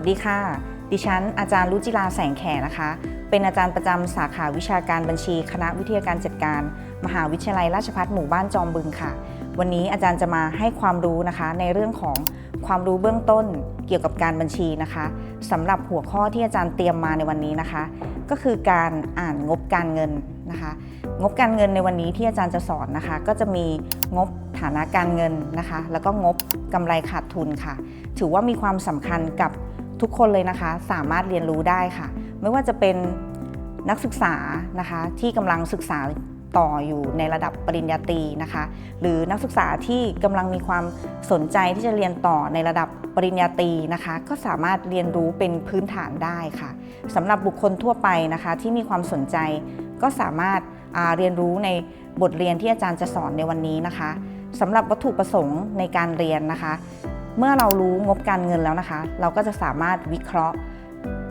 วัสดีค่ะ ดิฉัน อาจารย์รุจิราแสงแขนะคะ เป็นอาจารย์ประจำสาขาวิชาการบัญชี คณะวิทยาการจัดการ มหาวิทยาลัยราชภัฏหมู่บ้านจอมบึงค่ะ วันนี้อาจารย์จะมาให้ความรู้นะคะ ในเรื่องของความรู้เบื้องต้นเกี่ยวกับการบัญชีนะคะสำหรับหัวข้อที่อาจารย์เตรียมมาในวันนี้นะคะ ก็คือการอ่านงบการเงินนะคะ งบการเงินในวันนี้ที่อาจารย์จะสอนนะคะ ก็จะมีงบฐานะการเงินนะคะ แล้วก็งบกำไรขาดทุนค่ะ ถือว่ามีความสำคัญกับ ทุกคนเลยนะคะสามารถเรียนรู้ได้ค่ะ ไม่ว่าจะเป็นนักศึกษานะคะที่กำลังศึกษาต่ออยู่ในระดับปริญญาตรีนะคะ หรือนักศึกษาที่กำลังมีความสนใจที่จะเรียนต่อในระดับปริญญาตรีนะคะ ก็สามารถเรียนรู้เป็นพื้นฐานได้ค่ะสำหรับบุคคลทั่วไปนะคะที่มีความสนใจ ก็สามารถเรียนรู้ในบทเรียนที่อาจารย์จะสอนในวันนี้นะคะสำหรับวัตถุประสงค์ในการเรียนนะคะ เมื่อเรารู้งบการเงินแล้วนะคะ เราก็จะสามารถวิเคราะห์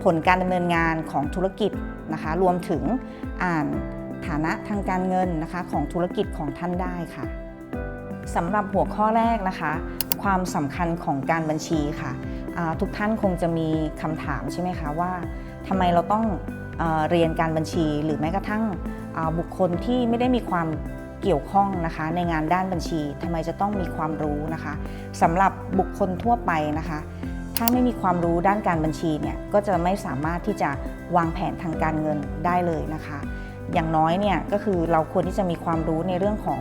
ผลการดำเนินงานของธุรกิจนะคะ รวมถึงอ่านฐานะทางการเงินนะคะของธุรกิจของท่านได้ค่ะสำหรับหัวข้อแรกนะคะ ความสำคัญของการบัญชีค่ะทุกท่านคงจะมีคำถามใช่ไหมคะว่าทำไมเราต้องเอเรียนการบัญชีหรือแม้กระทั่งบุคคลที่ไม่ได้มีความ เกี่ยวข้องนะคะ ในงานด้านบัญชีทำไมจะต้องมีความรู้นะคะสำหรับบุคคลทั่วไปนะคะ ถ้าไม่มีความรู้ด้านการบัญชีเนี่ยก็จะไม่สามารถที่จะวางแผนทางการเงินได้เลยนะคะ อย่างน้อยเนี่ยก็คือเราควรที่จะมีความรู้ในเรื่องของ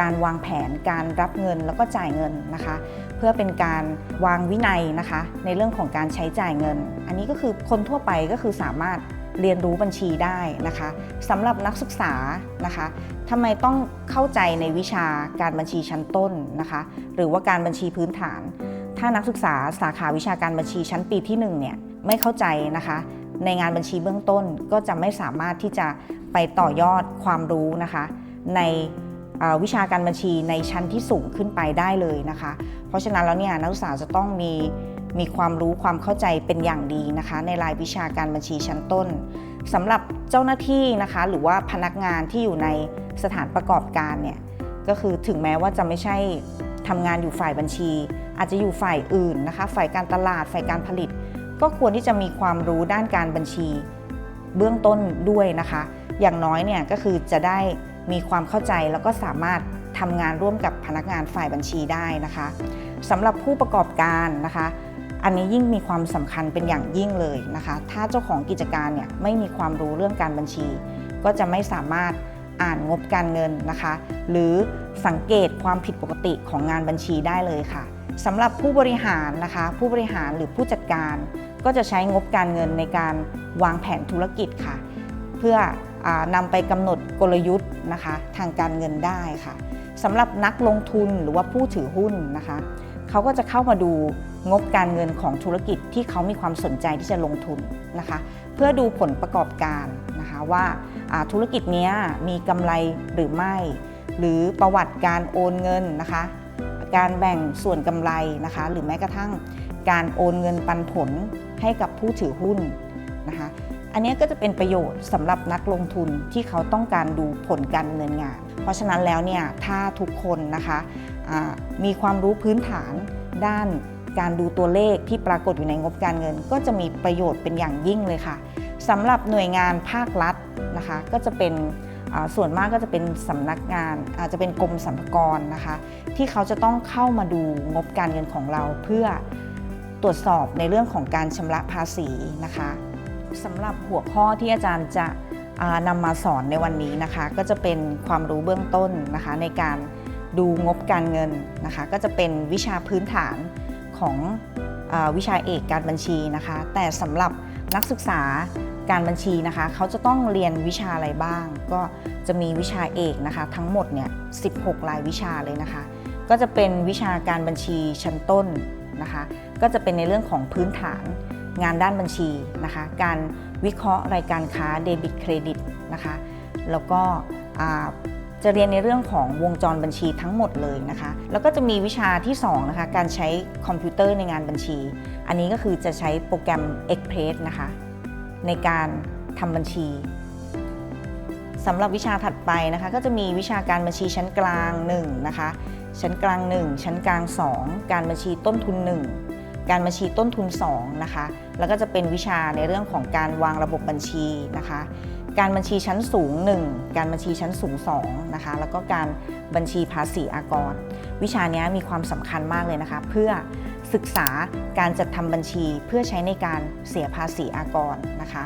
การวางแผนการรับเงินแล้วก็จ่ายเงินนะคะ เพื่อเป็นการวางวินัยนะคะ ในเรื่องของการใช้จ่ายเงิน อันนี้ก็คือคนทั่วไปก็คือสามารถ เรียนรู้บัญชีได้นะคะสำหรับนักศึกษานะคะทำไมต้องเข้าใจในวิชาการบัญชีชั้นต้นนะคะหรือว่าการบัญชีพื้นฐาน ถ้านักศึกษาสาขาวิชาการบัญชีชั้นปีที่1เนี่ยไม่เข้าใจนะคะในงานบัญชีเบื้องต้นก็จะไม่สามารถที่จะไปต่อยอดความรู้นะคะในวิชาการบัญชีในชั้นที่สูงขึ้นไปได้เลยนะคะ เพราะฉะนั้นแล้วเนี่ยนักศึกษาจะต้องมี มีความรู้ความเข้าใจเป็นอย่างดีนะคะ ในรายวิชาการบัญชีชั้นต้นสำหรับเจ้าหน้าที่นะคะ หรือว่าพนักงานที่อยู่ในสถานประกอบการเนี่ยก็คือถึงแม้ว่าจะไม่ใช่ทำงานอยู่ฝ่ายบัญชี อาจจะอยู่ฝ่ายอื่นนะคะ ฝ่ายการตลาดฝ่ายการผลิต ก็ควรที่จะมีความรู้ด้านการบัญชี เบื้องต้นด้วยนะคะ อย่างน้อยเนี่ยก็คือจะได้มีความเข้าใจแล้วก็สามารถทำงานร่วมกับพนักงานฝ่ายบัญชีได้นะคะสำหรับผู้ประกอบการนะคะ อันนี้ยิ่งมีความสำคัญเป็นอย่างยิ่งเลยนะคะ ถ้าเจ้าของกิจการเนี่ยไม่มีความรู้เรื่องการบัญชี ก็จะไม่สามารถอ่านงบการเงินนะคะ หรือสังเกตความผิดปกติของงานบัญชีได้เลยค่ะสำหรับผู้บริหารนะคะ ผู้บริหารหรือผู้จัดการ ก็จะใช้งบการเงินในการวางแผนธุรกิจค่ะ เพื่ออานำไปกำหนดกลยุทธ์นะคะ ทางการเงินได้ค่ะสำหรับนักลงทุนหรือว่าผู้ถือหุ้นนะคะ เขาก็จะเข้ามาดูงบการเงินของธุรกิจที่เขามีความสนใจที่จะลงทุนนะคะ เพื่อดูผลประกอบการนะคะว่าธุรกิจเนี้ยมีกำไรหรือไม่ หรือประวัติการโอนเงินนะคะ การแบ่งส่วนกำไรนะคะ หรือแม้กระทั่งการโอนเงินปันผลให้กับผู้ถือหุ้นนะคะ อันนี้ก็จะเป็นประโยชน์สำหรับนักลงทุนที่เขาต้องการดูผลการดำเนินงาน เพราะฉะนั้นแล้วเนี่ยถ้าทุกคนนะคะ มีความรู้พื้นฐานด้านการดูตัวเลขที่ปรากฏอยู่ในงบการเงิน ก็จะมีประโยชน์เป็นอย่างยิ่งเลยค่ะสำหรับหน่วยงานภาครัฐนะคะก็จะเป็นส่วนมากก็จะเป็นสำนักงานอาจจะเป็นกรมสรรพากรนะคะ ที่เขาจะต้องเข้ามาดูงบการเงินของเราเพื่อตรวจสอบในเรื่องของการชำระภาษีนะคะสำหรับหัวข้อที่อาจารย์จะนำมาสอนในวันนี้นะคะ ก็จะเป็นความรู้เบื้องต้นนะคะในการ ดูงบการเงินนะคะก็จะเป็นวิชาพื้นฐานของอวิชาเอกการบัญชีนะคะ แต่สำหรับนักศึกษาการบัญชีนะคะเขาจะต้องเรียนวิชาอะไรบ้าง ก็จะมีวิชาเอกนะคะ ทั้งหมดเนี่ย 16 รายวิชาเลยนะคะ ก็จะเป็นวิชาการบัญชีชั้นต้นนะคะ ก็จะเป็นในเรื่องของพื้นฐานงานด้านบัญชีนะคะ การวิเคราะห์รายการค้าเดบิตเครดิตนะคะ แล้วก็ จะเรียนในเรื่องของวงจรบัญชีทั้งหมดเลยนะคะ แล้วก็จะมีวิชาที่2นะคะการใช้คอมพิวเตอร์ในงานบัญชี อันนี้ก็คือจะใช้โปรแกรม Express นะคะ ในการทำบัญชีสำหรับวิชาถัดไปนะคะ ก็จะมีวิชาการบัญชีชั้นกลาง1นะคะชั้นกลาง 1 ชั้นกลาง 2 การบัญชีต้นทุน 1 การบัญชีต้นทุน2นะคะแล้วก็จะเป็นวิชาในเรื่องของการวางระบบบัญชีนะคะ การบัญชีชั้นสูง 1 การบัญชีชั้นสูง2นะคะแล้วก็การบัญชีภาษีอากร วิชานี้มีความสำคัญมากเลยนะคะเพื่อศึกษาการจัดทำบัญชีเพื่อใช้ในการเสียภาษีอากรนะคะ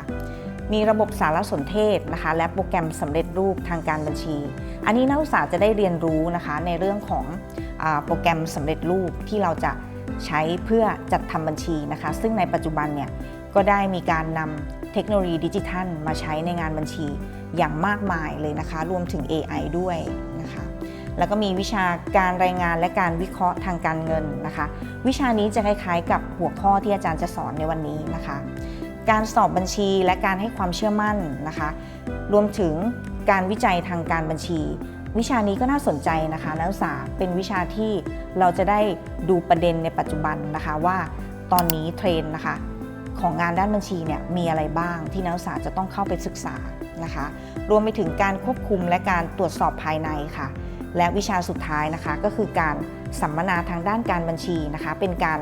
มีระบบสารสนเทศนะคะและโปรแกรมสำเร็จรูปทางการบัญชี อันนี้นักศึกษาจะได้เรียนรู้นะคะในเรื่องของอโปรแกรมสำเร็จรูปที่เราจะใช้เพื่อจัดทำบัญชีนะคะ ซึ่งในปัจจุบันเนี่ยก็ได้มีการนำ เทคโนโลยีดิจิทัล มาใช้ในงานบัญชีอย่างมากมายเลยนะคะ รวมถึง AI ด้วยนะคะ แล้วก็มีวิชาการรายงานและการวิเคราะห์ทางการเงินนะคะ วิชานี้จะคล้ายๆ กับหัวข้อที่อาจารย์จะสอนในวันนี้นะคะ การสอบบัญชีและการให้ความเชื่อมั่นนะคะ รวมถึงการวิจัยทางการบัญชี วิชานี้ก็น่าสนใจนะคะนักศึกษาเป็นวิชาที่เราจะได้ดูประเด็นในปัจจุบันนะคะว่าตอนนี้เทรนนะคะ ของงานด้านบัญชีเนี่ยมีอะไรบ้างที่นักศึกษาจะต้องเข้าไปศึกษานะคะ รวมไปถึงการควบคุมและการตรวจสอบภายในค่ะ และวิชาสุดท้ายนะคะก็คือการสัมมนาทางด้านการบัญชีนะคะ เป็นการ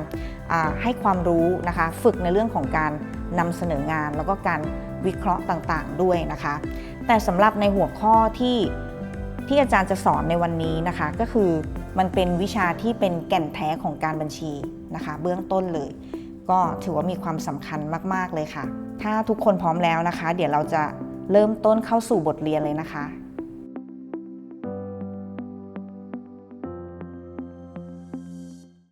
ให้ความรู้นะคะ ฝึกในเรื่องของการนำเสนองาน แล้วก็การวิเคราะห์ต่างๆ ด้วยนะคะ แต่สำหรับในหัวข้อที่ที่อาจารย์จะสอนในวันนี้นะคะ ก็คือมันเป็นวิชาที่เป็นแก่นแท้ของการบัญชีนะคะ เบื้องต้นเลย ก็ถือว่ามีความสำคัญมาก ๆ เลยค่ะ ถ้าทุกคนพร้อมแล้วนะคะ เดี๋ยวเราจะเริ่มต้นเข้าสู่บทเรียนเลยนะคะ